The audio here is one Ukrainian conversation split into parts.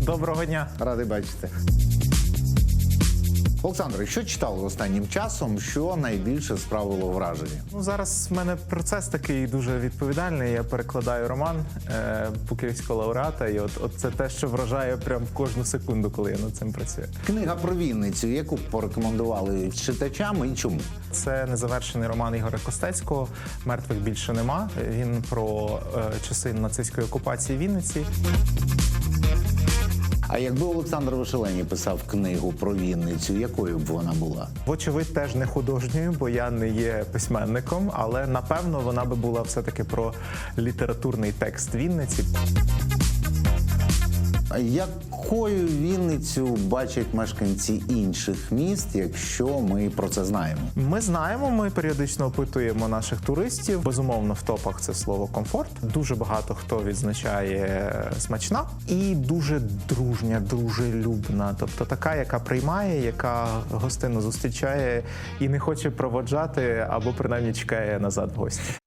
Доброго дня. Радий бачити. Олександре, що читали останнім часом, що найбільше справило враження? Ну зараз в мене процес такий дуже відповідальний. Я перекладаю роман е, Пуківського лауреата, і от, от це те, що вражає прям кожну секунду, коли я над цим працюю. Книга про Вінницю, яку порекомендували читачам і чому? Це незавершений роман Ігоря Костецького Мертвих більше нема. Він про е, часи нацистської окупації Вінниці. А якби Олександр Вишелені писав книгу про Вінницю, якою б вона була? Вочевидь, теж не художньою, бо я не є письменником, але напевно вона би була все-таки про літературний текст Вінниці. Якою Вінницю бачать мешканці інших міст, якщо ми про це знаємо? Ми знаємо, ми періодично опитуємо наших туристів. Безумовно, в топах це слово комфорт. Дуже багато хто відзначає смачна і дуже дружня, дружелюбна. Тобто така, яка приймає, яка гостинно зустрічає і не хоче проводжати або принаймні чекає назад гості.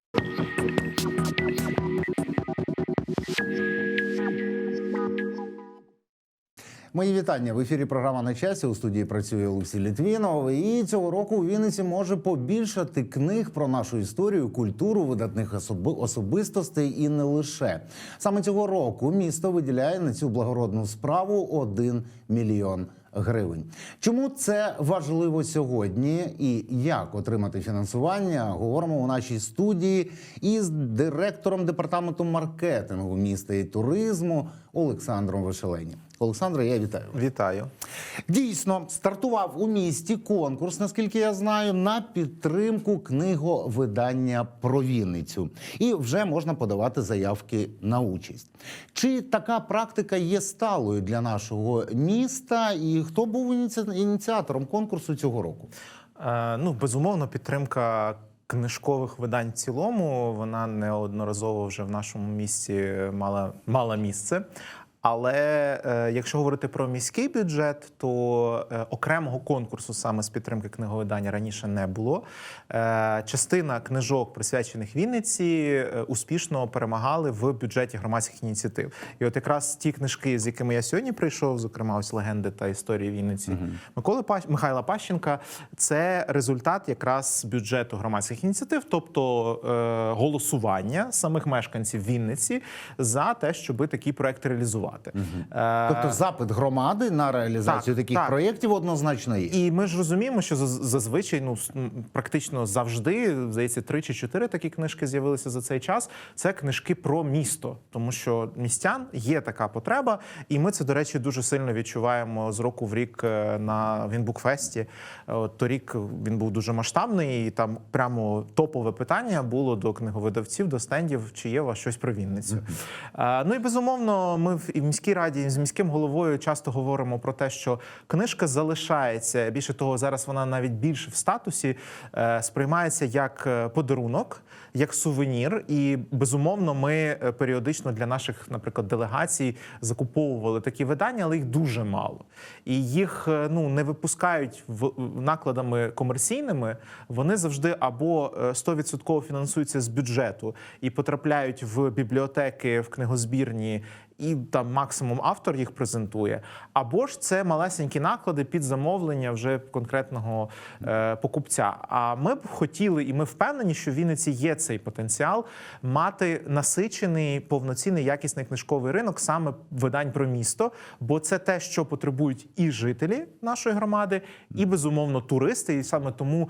Мої вітання в ефірі. Програма на часі у студії працює Олексій Літвінов. І цього року у Вінниці може побільшати книг про нашу історію, культуру, видатних особи- особистостей і не лише саме цього року місто виділяє на цю благородну справу 1 мільйон гривень. Чому це важливо сьогодні і як отримати фінансування? Говоримо у нашій студії із директором департаменту маркетингу міста і туризму Олександром Вишелені. Олександре, я вітаю. Вітаю. Дійсно, стартував у місті конкурс, наскільки я знаю, на підтримку книговидання про Вінницю. І вже можна подавати заявки на участь. Чи така практика є сталою для нашого міста? І хто був ініціатором конкурсу цього року? Е, ну, безумовно, підтримка книжкових видань в цілому вона неодноразово вже в нашому місті мала, мала місце. Але е, якщо говорити про міський бюджет, то е, окремого конкурсу саме з підтримки книговидання раніше не було. Е, частина книжок, присвячених Вінниці, е, успішно перемагали в бюджеті громадських ініціатив. І от якраз ті книжки, з якими я сьогодні прийшов, зокрема ось легенди та історії Вінниці Миколи Пащ... Михайла Пащенка, це результат якраз бюджету громадських ініціатив, тобто е, голосування самих мешканців Вінниці за те, щоб такі проекти реалізувати. Е, Тобто запит громади на реалізацію так, таких так. проєктів однозначно є. І ми ж розуміємо, що заз- зазвичай ну практично завжди здається три чи чотири такі книжки з'явилися за цей час. Це книжки про місто, тому що містян є така потреба, і ми це до речі дуже сильно відчуваємо з року в рік е, на Вінбукфесті. Торік він був дуже масштабний, і там прямо топове питання було до книговидавців, до стендів, чи є у вас щось про Вінницю. Е, Ну і безумовно, ми в міській раді з міським головою часто говоримо про те, що книжка залишається. Більше того, зараз вона навіть більше в статусі е, сприймається як е, подарунок, як сувенір. І безумовно, ми е, періодично для наших, наприклад, делегацій закуповували такі видання, але їх дуже мало. І їх е, ну не випускають в в- накладами комерційними. Вони завжди або е, 100% фінансуються з бюджету і потрапляють в бібліотеки, в книгозбірні. І там максимум автор їх презентує, або ж це малесенькі наклади під замовлення вже конкретного е, покупця. А ми б хотіли, і ми впевнені, що в Вінниці є цей потенціал мати насичений повноцінний якісний книжковий ринок саме видань про місто, бо це те, що потребують і жителі нашої громади, і безумовно туристи. І саме тому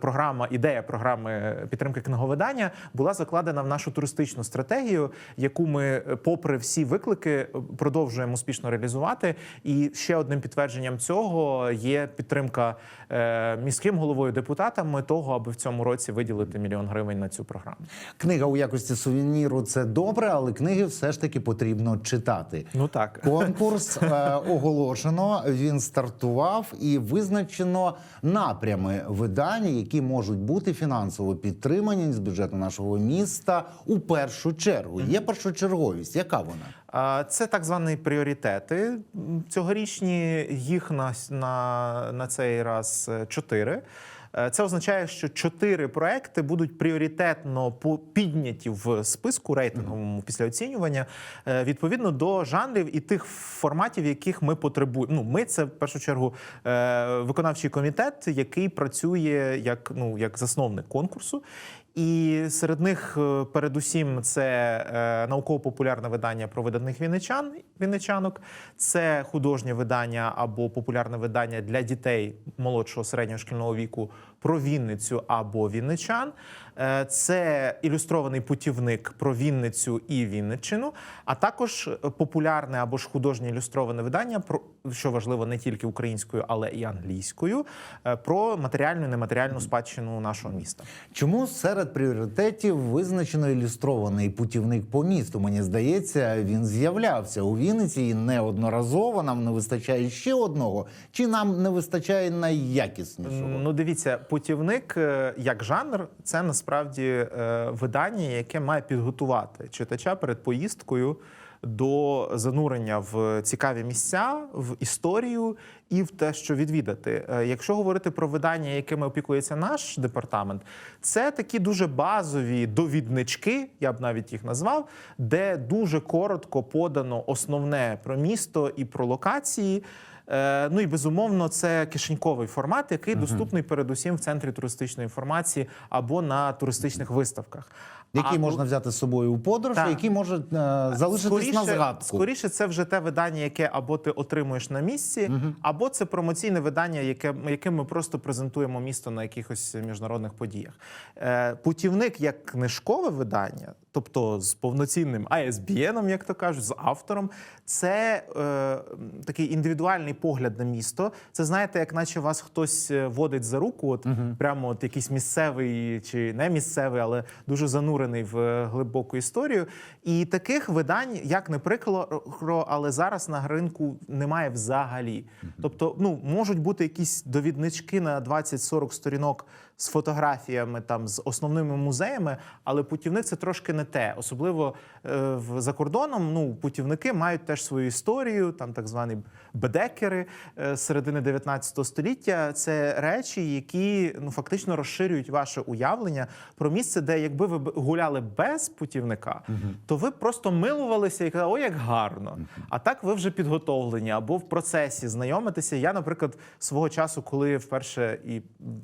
програма, ідея програми підтримки книговидання була закладена в нашу туристичну стратегію, яку ми, е, попри всі виклики, е, продовжуємо успішно реалізувати. І ще одним підтвердженням цього є підтримка е, міським головою депутатами того, аби в цьому році виділити мільйон гривень на цю програму. Книга у якості сувеніру це добре, але книги все ж таки потрібно читати. Ну так. Конкурс е, оголошено. Він стартував і визначено напрями видань, які можуть бути фінансово підтримані з бюджету нашого міста у першу чергу. Є першочерговість. Яка вона? Це так звані пріоритети. Цьогорічні їх на, на, на цей раз е, чотири. Е, Це означає, що чотири проекти будуть пріоритетно підняті в списку рейтинговому після оцінювання е, відповідно до жанрів і тих форматів, яких ми потребуємо. Ну, ми це в першу чергу е, виконавчий комітет, який працює як ну як засновник конкурсу. І серед них, е, передусім, це е, науково-популярне видання про видатних вінничан, вінничанок, це художнє видання або популярне видання для дітей молодшого середнього шкільного віку про Вінницю або Вінничан. Е, Це ілюстрований путівник про Вінницю і Вінниччину, а також е, популярне або ж художнє ілюстроване видання, про що важливо не тільки українською, але і англійською, е, про матеріальну і нематеріальну спадщину нашого міста. Чому серед пріоритетів визначено ілюстрований путівник по місту? Мені здається, він з'являвся у Вінниці і неодноразово. Нам не вистачає ще одного, чи нам не вистачає найякіснішого? Ну, дивіться, путівник е, як жанр, це насправді е, видання, яке має підготувати читача перед поїздкою до занурення в цікаві місця, в історію і в те, що відвідати. Е, Якщо говорити про видання, якими опікується наш департамент, це такі дуже базові довіднички, я б навіть їх назвав, де дуже коротко подано основне про місто і про локації. Е, Ну і безумовно, це кишеньковий формат, який доступний передусім в центрі туристичної інформації або на туристичних виставках. Який А, можна взяти з собою у подорож, Так. а який може е, залишитись на згадку. Скоріше, це вже те видання, яке або ти отримуєш на місці, або це промоційне видання, яке, яким ми просто презентуємо місто на якихось міжнародних подіях. Е, путівник як книжкове видання, тобто з повноцінним ISBN, як то кажуть, з автором, це е, такий індивідуальний погляд на місто. Це знаєте, як наче вас хтось е, водить за руку, от прямо от якийсь місцевий чи не місцевий, але дуже занурений в е, глибоку історію. І таких видань, як не прикро, але зараз на ринку немає взагалі. Тобто, ну можуть бути якісь довіднички на 20-40 сторінок з фотографіями, там з основними музеями, але путівник це трошки не те. Особливо е, в за кордоном. Ну, путівники мають теж свою історію, там так звані бедекери е, з середини 19 століття. Це речі, які ну фактично розширюють ваше уявлення про місце, де якби ви гуляли без путівника, то ви просто милувалися і казали, о, як гарно. А так ви вже підготовлені або в процесі знайомитися. Я, наприклад, свого часу, коли вперше і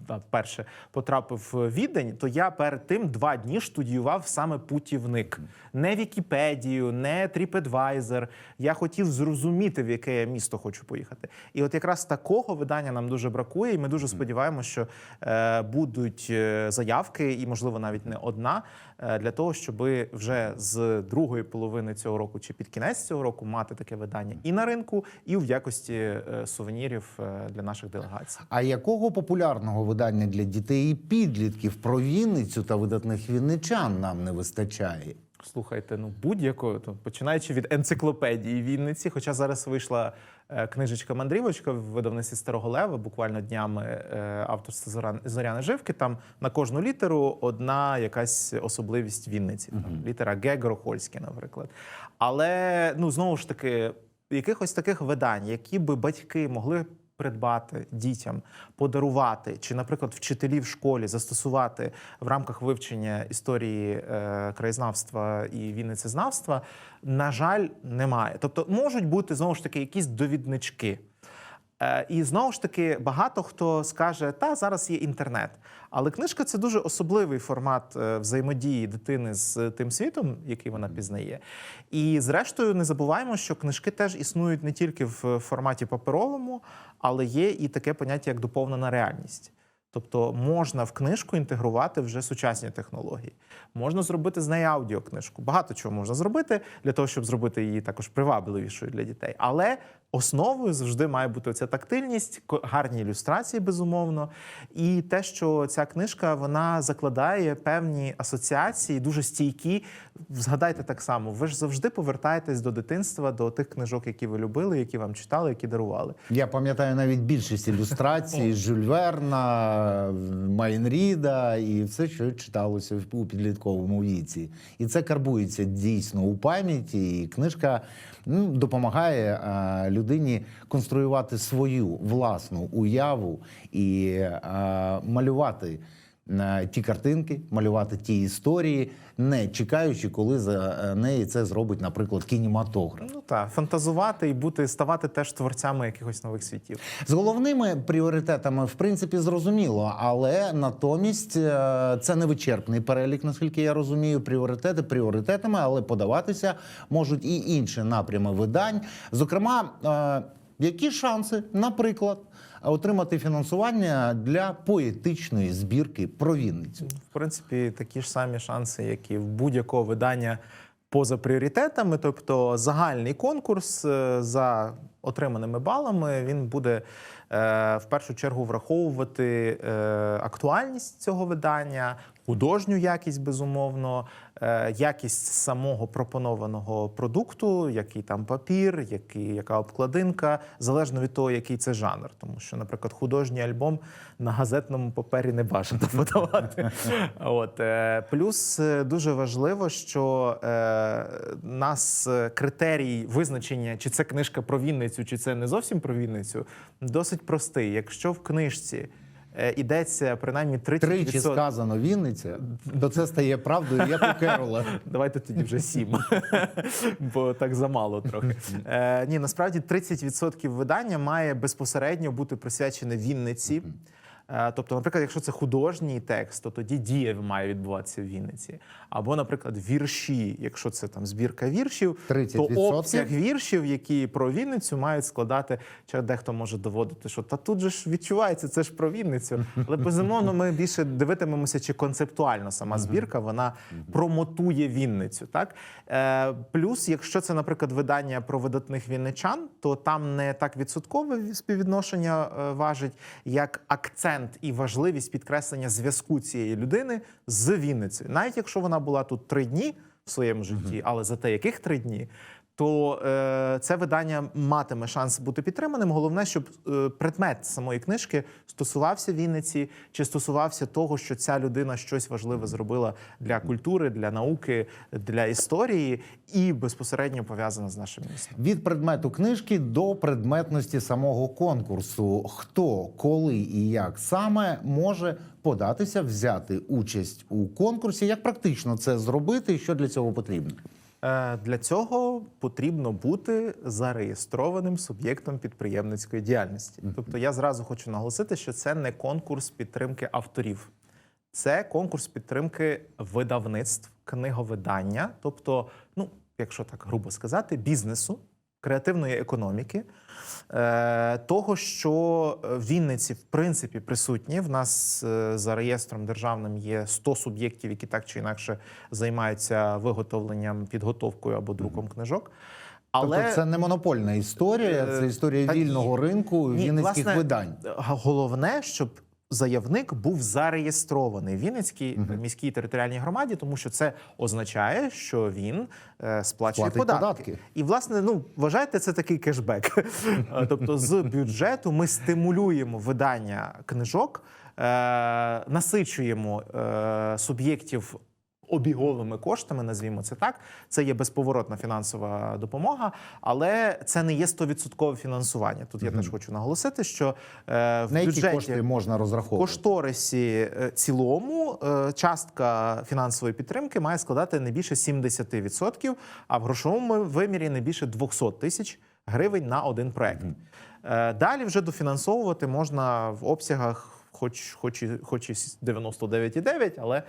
да, вперше потрапив в Відень, то я перед тим два дні штудіював саме путівник, не Вікіпедію, не TripAdvisor. Я хотів зрозуміти, в яке я місто хочу поїхати. І от якраз такого видання нам дуже бракує, і ми дуже сподіваємося, що е, будуть е, заявки, і можливо навіть не одна, е, для того, щоб вже з другої половини цього року чи під кінець цього року мати таке видання і на ринку, і в якості е, сувенірів е, для наших делегацій. А якого популярного видання для дітей і підлітків про Вінницю та видатних вінничан нам не вистачає? Слухайте, ну будь-якого, то починаючи від енциклопедії Вінниці, хоча зараз вийшла е, книжечка Мандрівочка в видавництві Старого Лева, буквально днями е, авторства Зорян- Зоряни Живки. Там на кожну літеру одна якась особливість Вінниці. Там літера Г Грохольське, наприклад. Але ну знову ж таки, якихось таких видань, які би батьки могли придбати дітям, подарувати, чи, наприклад, вчителі в школі застосувати в рамках вивчення історії е, краєзнавства і вінницезнавства, на жаль, немає. Тобто можуть бути знову ж таки якісь довіднички. Е, І знову ж таки, багато хто скаже, та зараз є інтернет. Але книжка це дуже особливий формат е, взаємодії дитини з тим світом, який вона пізнає. І зрештою, не забуваємо, що книжки теж існують не тільки в форматі паперовому, але є і таке поняття, як доповнена реальність. Тобто можна в книжку інтегрувати вже сучасні технології. Можна зробити з неї аудіокнижку. Багато чого можна зробити для того, щоб зробити її також привабливішою для дітей. Але основою завжди має бути ця тактильність, гарні ілюстрації, безумовно, і те, що ця книжка вона закладає певні асоціації, дуже стійкі. Згадайте так само, ви ж завжди повертаєтесь до дитинства, до тих книжок, які ви любили, які вам читали, які дарували. Я пам'ятаю навіть більшість ілюстрацій Жюль Верна, Майнріда і все, що читалося у підлітковому віці. І це карбується дійсно у пам'яті. І книжка ну, допомагає е, людині конструювати свою власну уяву і е, малювати. Е, Ті картинки, малювати ті історії, не чекаючи, коли за е, неї це зробить, наприклад, кінематограф. Ну так, фантазувати і бути, ставати теж творцями якихось нових світів. З головними пріоритетами, в принципі, зрозуміло, але натомість е, це не вичерпний перелік, наскільки я розумію. Пріоритети пріоритетами, але подаватися можуть і інші напрями видань. Зокрема, які шанси, наприклад, отримати фінансування для поетичної збірки про Вінницю? В принципі, такі ж самі шанси, як і в будь-якого видання поза пріоритетами. Тобто загальний конкурс е, за отриманими балами він буде е, в першу чергу враховувати е, актуальність цього видання, художню якість, безумовно, е, якість самого пропонованого продукту, який там папір, який, яка обкладинка, залежно від того, який це жанр. Тому що, наприклад, художній альбом на газетному папері не бажано подавати. От е, плюс е, дуже важливо, що нас критерій визначення, чи це книжка про Вінницю, чи це не зовсім про Вінницю, досить простий. Якщо в книжці е, ідеться принаймні 30%... Тричі сказано Вінниця, то це стає правдою, як у Керола. Давайте тоді вже сім, бо так замало трохи. Е, ні, насправді 30% видання має безпосередньо бути присвячене Вінниці. Е, Тобто, наприклад, якщо це художній текст, то тоді дія має відбуватися в Вінниці. Або, наприклад, вірші, якщо це там збірка віршів, 30%? то обсяг віршів, які про Вінницю мають складати, чи дехто може доводити, що та тут же ж відчувається, це ж про Вінницю. Але безумовно, ми більше дивитимемося, чи концептуально сама збірка вона промотує Вінницю. Так е, плюс, якщо це, наприклад, видання про видатних вінничан, то там не так відсоткове співвідношення е, важить, як акцент і важливість підкреслення зв'язку цієї людини з Вінницею, навіть якщо вона була тут три дні в своєму житті, але за те, яких три дні. То е, це видання матиме шанс бути підтриманим. Головне, щоб е, предмет самої книжки стосувався Вінниці, чи стосувався того, що ця людина щось важливе зробила для культури, для науки, для історії, і безпосередньо пов'язана з нашим містом. Від предмету книжки до предметності самого конкурсу. Хто, коли і як саме може податися, взяти участь у конкурсі? Як практично це зробити і що для цього потрібно? Е, Для цього потрібно бути зареєстрованим суб'єктом підприємницької діяльності. Тобто, я зразу хочу наголосити, що це не конкурс підтримки авторів, це конкурс підтримки видавництв, книговидання, тобто, ну, якщо так грубо сказати, бізнесу, креативної економіки. Е, того, що в Вінниці в принципі присутні. В нас е, за реєстром державним є 100 суб'єктів, які так чи інакше займаються виготовленням, підготовкою або друком книжок. Але Тобто це не монопольна історія, Е, це історія та вільного ринку Ні, вінницьких власне, видань. Головне, щоб заявник був зареєстрований в Вінницькій міській територіальній громаді, тому що це означає, що він е, сплачує податки. податки. І власне, ну вважайте, це такий кешбек. Тобто, з бюджету ми стимулюємо видання книжок, е, насичуємо е, суб'єктів. Обіговими коштами, назвімо це так. Це є безповоротна фінансова допомога, але це не є 100% фінансування. Тут я теж хочу наголосити, що е, в На які бюджеті кошти можна розраховувати? кошторисі е, цілому е, частка фінансової підтримки має складати не більше 70%, а в грошовому вимірі не більше 200 тисяч гривень на один проект. Далі вже дофінансовувати можна в обсягах. Хоч, хоч, і, хоч і 99,9, але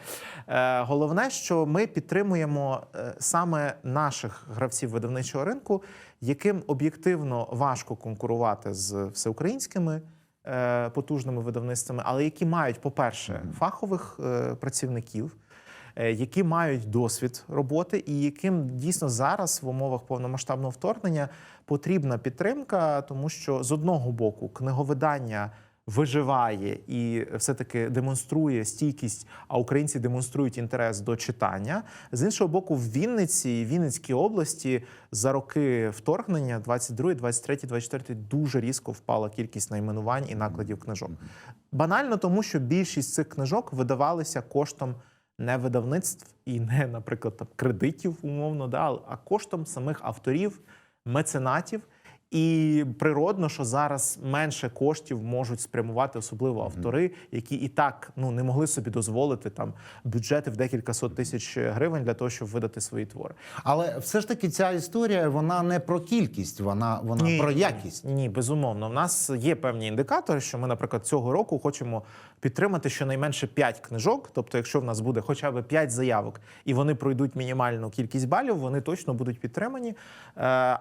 е, головне, що ми підтримуємо е, саме наших гравців видавничого ринку, яким об'єктивно важко конкурувати з всеукраїнськими е, потужними видавництвами, але які мають, по-перше, фахових е, працівників, які мають досвід роботи, і яким дійсно зараз в умовах повномасштабного вторгнення потрібна підтримка, тому що з одного боку книговидання виживає і все-таки демонструє стійкість, а українці демонструють інтерес до читання. З іншого боку, в Вінниці і Вінницькій області за роки вторгнення 22, 23, 24 дуже різко впала кількість найменувань і накладів книжок. Банально тому, що більшість цих книжок видавалися коштом не видавництв і не, наприклад, там, кредитів, умовно, да, а коштом самих авторів, меценатів. І природно, що зараз менше коштів можуть спрямувати, особливо автори, які і так ну не могли собі дозволити там бюджети в декілька сот тисяч гривень для того, щоб видати свої твори. Але все ж таки ця історія вона не про кількість, вона, вона про якість. Ні, безумовно. У нас є певні індикатори, що ми, наприклад, цього року хочемо підтримати щонайменше 5 книжок. Тобто, якщо в нас буде хоча б 5 заявок і вони пройдуть мінімальну кількість балів, вони точно будуть підтримані. Е,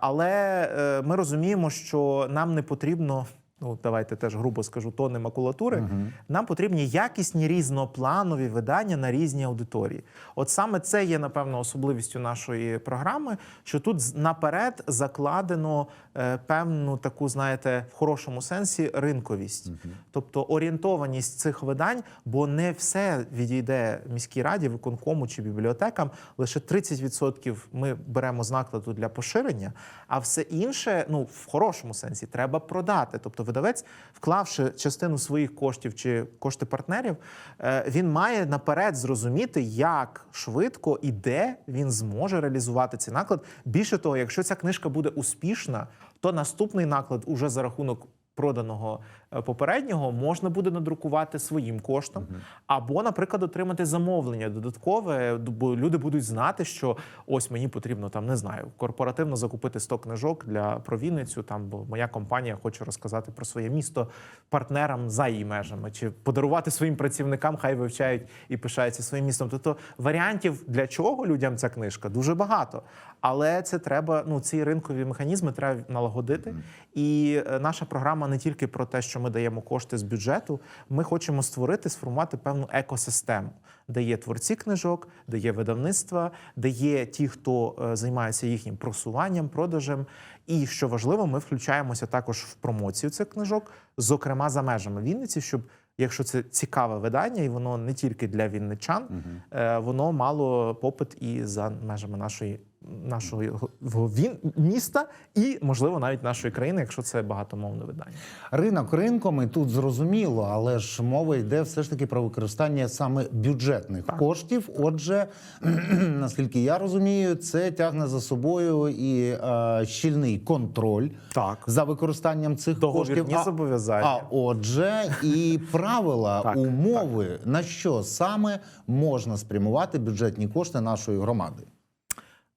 Але е, ми розуміємо, що нам не потрібно. Ну, давайте теж грубо скажу, тони макулатури. Нам потрібні якісні різнопланові видання на різні аудиторії. От саме це є, напевно, особливістю нашої програми, що тут наперед закладено е, певну таку, знаєте, в хорошому сенсі ринковість, тобто орієнтованість цих видань, бо не все відійде міській раді, виконкому чи бібліотекам. Лише 30% ми беремо з накладу для поширення, а все інше, ну в хорошому сенсі, треба продати. Тобто, видавець, вклавши частину своїх коштів чи кошти партнерів, е, він має наперед зрозуміти, як швидко і де він зможе реалізувати цей наклад. Більше того, якщо ця книжка буде успішна, то наступний наклад уже за рахунок. Проданого попереднього можна буде надрукувати своїм коштом, або, наприклад, отримати замовлення додаткове, бо люди будуть знати, що ось мені потрібно там не знаю, корпоративно закупити 100 книжок для про Вінницю, там бо моя компанія хоче розказати про своє місто партнерам за її межами, чи подарувати своїм працівникам, хай вивчають і пишаються своїм містом. Тобто варіантів для чого людям ця книжка дуже багато. Але це треба, ну ці ринкові механізми треба налагодити. І е, наша програма не тільки про те, що ми даємо кошти з бюджету. Ми хочемо створити, сформувати певну екосистему, де є творці книжок, де є видавництва, де є ті, хто е, займається їхнім просуванням, продажем. І що важливо, ми включаємося також в промоцію цих книжок, зокрема за межами Вінниці, щоб. Якщо це цікаве видання, і воно не тільки для вінничан, е, воно мало попит і за межами нашої нашого він міста, і можливо навіть нашої країни, якщо це багатомовне видання. Ринок ринком і тут зрозуміло, але ж мова йде все ж таки про використання саме бюджетних коштів. Отже, наскільки я розумію, це тягне за собою і е, щільний контроль Так. за використанням цих Договірні коштів. Зобов'язання. А отже, і правила, Так, умови, на що саме можна спрямувати бюджетні кошти нашої громади.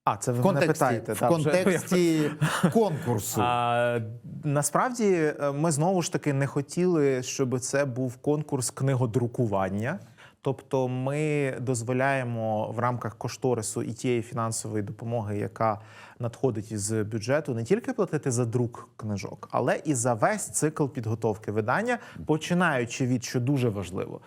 А це ви В мене контексті, питаєте в так, вже. конкурсу. А, насправді е, ми знову ж таки не хотіли, щоб це був конкурс книгодрукування. Тобто, ми дозволяємо в рамках кошторису і тієї фінансової допомоги, яка надходить із бюджету, не тільки платити за друк книжок, але і за весь цикл підготовки видання, починаючи від що дуже важливо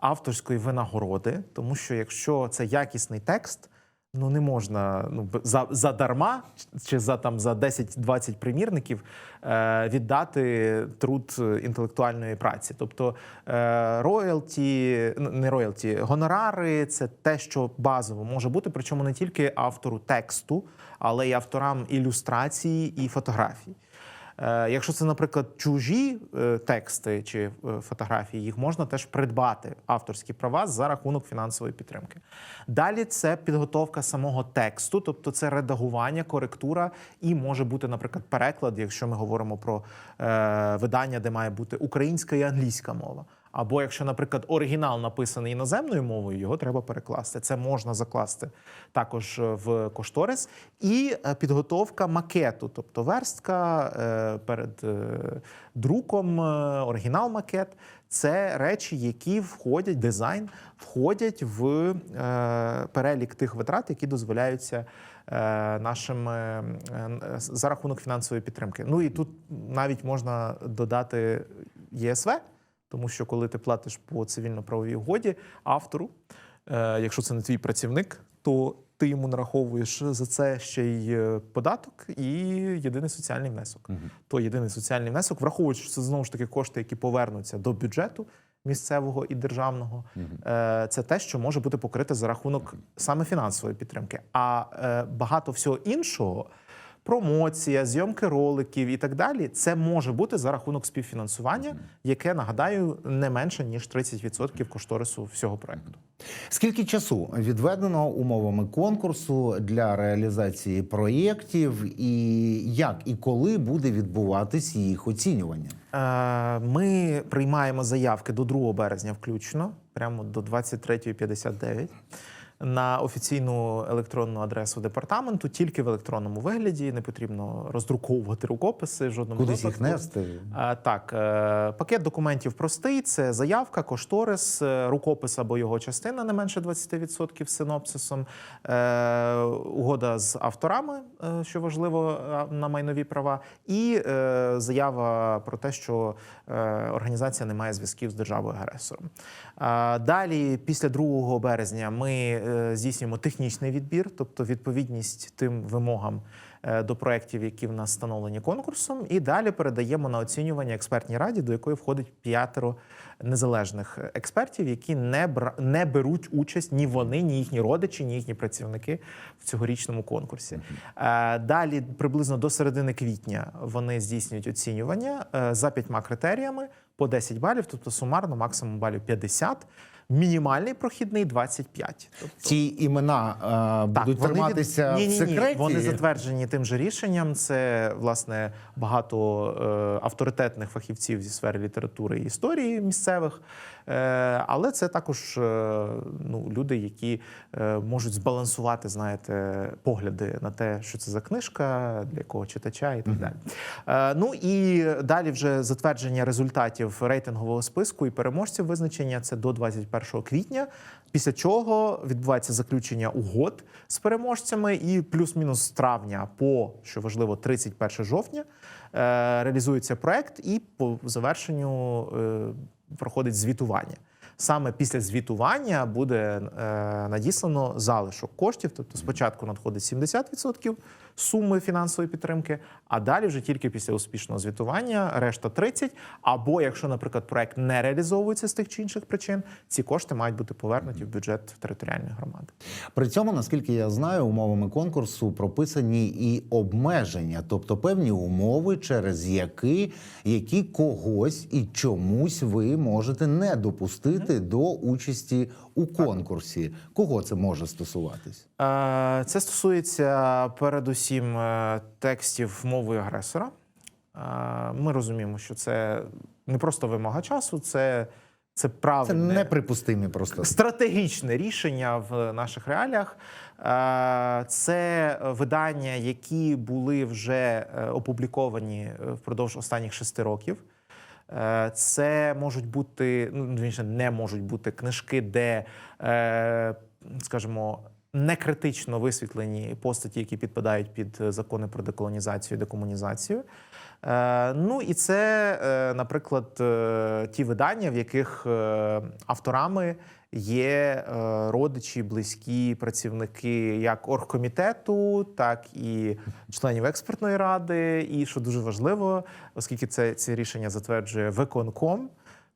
авторської винагороди, тому що якщо це якісний текст. Ну не можна ну за, за дарма чи за там за 10-20 примірників е, віддати труд е, інтелектуальної праці. Тобто е, роялті, не роялті, гонорари це те, що базово може бути, причому не тільки автору тексту, але й авторам ілюстрації і фотографій. Е, Якщо це, наприклад, чужі е, тексти чи е, фотографії, їх можна теж придбати авторські права за рахунок фінансової підтримки. Далі це підготовка самого тексту, тобто це редагування, коректура, і може бути, наприклад, переклад, якщо ми говоримо про видання, де має бути українська і англійська мова. Або якщо, наприклад, оригінал написаний іноземною мовою, його треба перекласти. Це можна закласти також е, в кошторис. І е, підготовка макету, тобто верстка е, перед друком, е, оригінал-макет. Це речі, які входять, дизайн входять в перелік тих витрат, які дозволяються нашим за рахунок фінансової підтримки. Ну і тут навіть можна додати ЄСВ. Тому що коли ти платиш по цивільно-правовій угоді автору, е, якщо це не твій працівник, то ти йому нараховуєш за це ще й е, податок і єдиний соціальний внесок. То єдиний соціальний внесок, враховуючи, що це знову ж таки кошти, які повернуться до бюджету місцевого і державного, е, це те, що може бути покрите за рахунок саме фінансової підтримки. А багато всього іншого. Промоція, зйомки роликів і так далі, це може бути за рахунок співфінансування, яке нагадаю не менше ніж 30% кошторису всього проекту. Скільки часу відведено умовами конкурсу для реалізації проєктів, і як і коли буде відбуватись їх оцінювання? Е, Ми приймаємо заявки до 2 березня, включно, прямо до 23.59. На офіційну електронну адресу департаменту тільки в електронному вигляді. Не потрібно роздруковувати рукописи в жодному Кудись їх нести? Так, е, пакет документів простий: це заявка, кошторис, е, рукопис або його частина не менше 20% з синопсисом, е, угода з авторами, що важливо на майнові права, і заява про те, що організація не має зв'язків з державою агресором. Далі, після 2 березня, ми здійснюємо технічний відбір, тобто відповідність тим вимогам е, до проєктів, які в нас встановлені конкурсом, і далі передаємо на оцінювання експертній раді, до якої входить п'ятеро незалежних експертів, які не бра... не беруть участь ні вони, ні їхні родичі, ні їхні працівники в цьогорічному конкурсі. Е, Далі, приблизно до середини квітня, вони здійснюють оцінювання е, за п'ятьма критеріями по 10 балів, тобто сумарно максимум балів 50, мінімальний прохідний 25. Тобто Ці імена е, будуть вони від- триматися ні, в ні, секреті? Ні, вони затверджені тим же рішенням. Це власне багато е, авторитетних фахівців зі сфери літератури і історії місцевих. Е, але це також е, ну, люди, які е, можуть збалансувати, знаєте, погляди на те, що це за книжка, для якого читача і так далі. Е, ну і далі вже затвердження результатів рейтингового списку і переможців визначення це до 21 квітня. Після чого відбувається заключення угод з переможцями, і плюс-мінус з травня по що важливо, 31 жовтня реалізується проект, і по завершенню проходить звітування. Саме після звітування буде е, надіслано залишок коштів. Тобто, спочатку надходить 70% суми фінансової підтримки, а далі вже тільки після успішного звітування решта 30%. Або якщо, наприклад, проект не реалізовується з тих чи інших причин, ці кошти мають бути повернуті в бюджет територіальної громади. При цьому, наскільки я знаю, умовами конкурсу прописані і обмеження, тобто певні умови, через які, які когось і чомусь ви можете не допустити до участі у конкурсі. Кого це може стосуватись? Е, Це стосується передусім е, текстів мовою агресора. Е, Ми розуміємо, що це не просто вимога часу, це, це Це правильне, неприпустимі просто. стратегічне рішення в наших реаліях. Е, Це видання, які були вже опубліковані впродовж останніх шести років. Це можуть бути, ну вірніше, не можуть бути книжки, де, скажімо, не критично висвітлені постаті, які підпадають під закони про деколонізацію і декомунізацію. Е, Ну і це, е, наприклад, е, ті видання, в яких е, авторами є е, родичі, близькі працівники як оргкомітету, так і членів експертної ради. І що дуже важливо, оскільки це ці рішення затверджує виконком,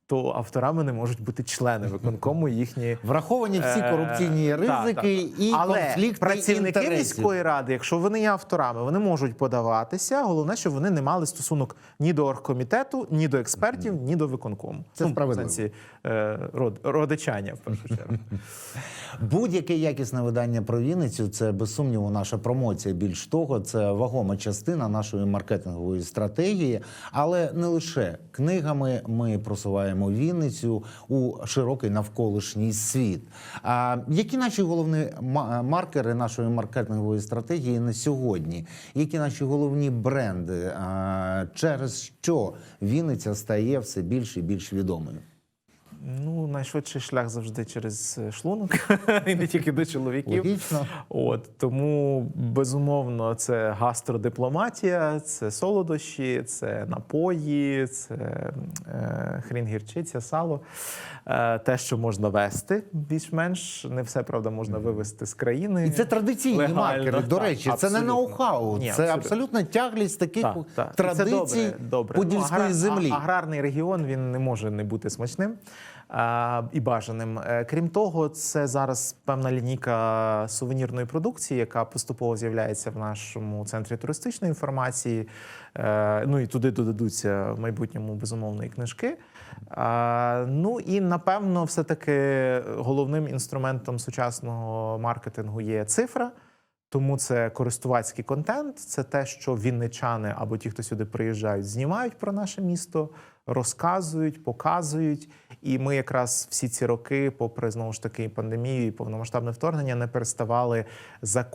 то авторами не можуть бути члени виконкому їхні. Враховані всі Е, корупційні ризики так. і Але конфлікти працівники інтересів. міської ради, якщо вони є авторами, вони можуть подаватися. Головне, щоб вони не мали стосунок ні до оргкомітету, ні до експертів, ні до виконкому. Це ну, справедливо. в сенсі е, род, родичання в першу чергу. Будь-яке якісне видання про Вінницю це без сумніву наша промоція. Більш того, це вагома частина нашої маркетингової стратегії. Але не лише книгами ми просуваємо Вінницю у широкий навколишній світ. А які наші головні ма- маркери нашої маркетингової стратегії на сьогодні? Які наші головні бренди? Через що Вінниця стає все більш і більш відомою? Ну, найшвидший шлях завжди через е, шлунок, і не тільки до чоловіків. Логічно. От тому безумовно це гастродипломатія, це солодощі, це напої, це е, хрін гірчиця, сало. Е, те, що можна вести, більш-менш не все правда можна вивезти з країни. І це традиційні Легально, маркери. До так, речі, це не ноу-хау, це абсолютно. тяглість таких Так, так. Традицій добре, добре. подільської Ну, агра- землі. Аграрний регіон він не може не бути смачним і бажаним. Е, Крім того, це зараз певна лінійка сувенірної продукції, яка поступово з'являється в нашому центрі туристичної інформації. Е, Ну і туди додадуться в майбутньому безумовно і книжки. Ну і напевно, все-таки головним інструментом сучасного маркетингу є цифра. Тому це користувацький контент, це те, що вінничани або ті, хто сюди приїжджають, знімають про наше місто, розказують, показують. І ми якраз всі ці роки, попри знову ж таки пандемію і повномасштабне вторгнення, не переставали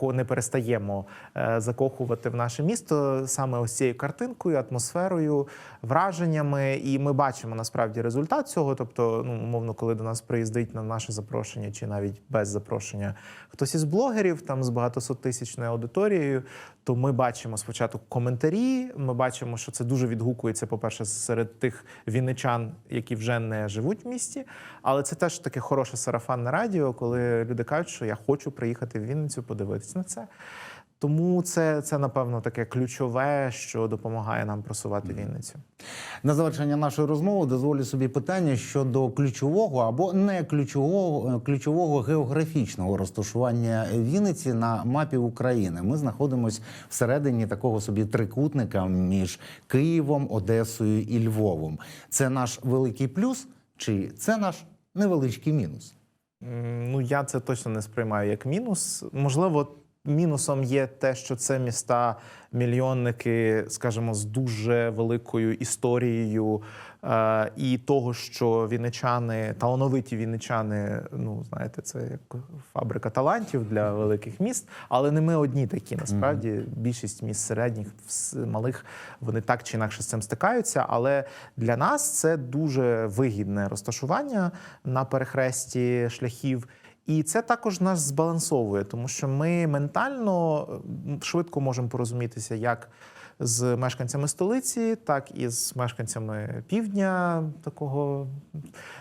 не перестаємо е, закохувати в наше місто саме ось цією картинкою, атмосферою, враженнями. І ми бачимо насправді результат цього. Тобто, ну умовно, коли до нас приїздить на наше запрошення, чи навіть без запрошення хтось із блогерів, там з багатосоттисячною аудиторією, то ми бачимо спочатку коментарі. Ми бачимо, що це дуже відгукується, по-перше, серед тих вінничан, які вже не живуть в місті. Але це теж таке хороше сарафанне радіо, коли люди кажуть, що я хочу приїхати в Вінницю, подивитися на це. Тому це, це напевно таке ключове, що допомагає нам просувати Вінницю. На завершення нашої розмови дозволю собі питання щодо ключового або не ключового е, ключового географічного розташування Вінниці на мапі України. Ми знаходимося всередині такого собі трикутника між Києвом, Одесою і Львовом. Це наш великий плюс, чи це наш невеличкий мінус? Ну, я це точно не сприймаю як мінус. Можливо, мінусом є те, що це міста мільйонники, скажімо, з дуже великою історією, і того, що вінничани, талановиті вінничани, ну знаєте, це як фабрика талантів для великих міст. Але не ми одні такі. Насправді більшість міст середніх, малих, вони так чи інакше з цим стикаються. Але для нас це дуже вигідне розташування на перехресті шляхів. І це також нас збалансовує, тому що ми ментально швидко можемо порозумітися як з мешканцями столиці, так і з мешканцями півдня, такого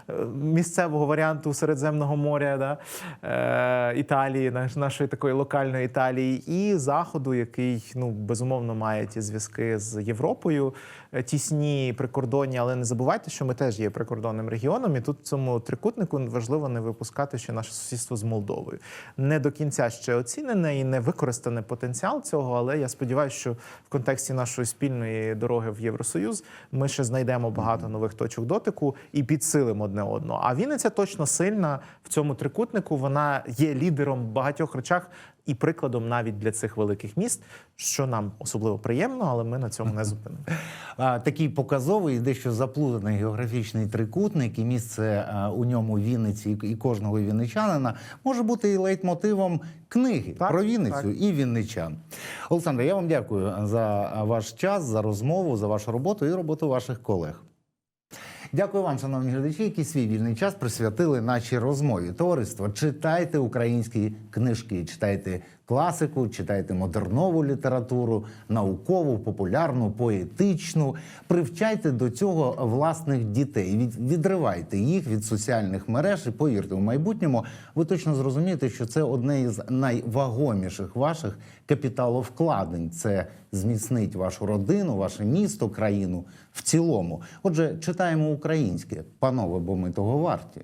е, місцевого варіанту Середземного моря, да? е, Італії, нашої такої локальної Італії, і заходу, який ну безумовно має ті зв'язки з Європою, е, тісні прикордонні, але не забувайте, що ми теж є прикордонним регіоном, і тут в цьому трикутнику важливо не випускати ще наше сусідство з Молдовою. Не до кінця ще оцінене і не використаний потенціал цього, але я сподіваюся, що в контексті нашої спільної дороги в Євросоюз ми ще знайдемо багато нових точок дотику і підсилимо одне одного. А Вінниця точно сильна в цьому трикутнику. Вона є лідером в багатьох речах і прикладом навіть для цих великих міст, що нам особливо приємно, але ми на цьому не зупинимо. Такий показовий, дещо заплутаний географічний трикутник, і місце у ньому Вінниці і і кожного вінничанина може бути і лейтмотивом книги Так, про Вінницю так. і вінничан. Олександр, я вам дякую за ваш час, за розмову, за вашу роботу і роботу ваших колег. Дякую вам, шановні глядачі, які свій вільний час присвятили нашій розмові. Товариство, читайте українські книжки, читайте класику, читайте модернову літературу, наукову, популярну, поетичну. Привчайте до цього власних дітей. Від, відривайте їх від соціальних мереж і повірте, у майбутньому ви точно зрозумієте, що це одне із найвагоміших ваших капіталовкладень. Це зміцнить вашу родину, ваше місто, країну в цілому. Отже, читаємо українське, панове, бо ми того варті.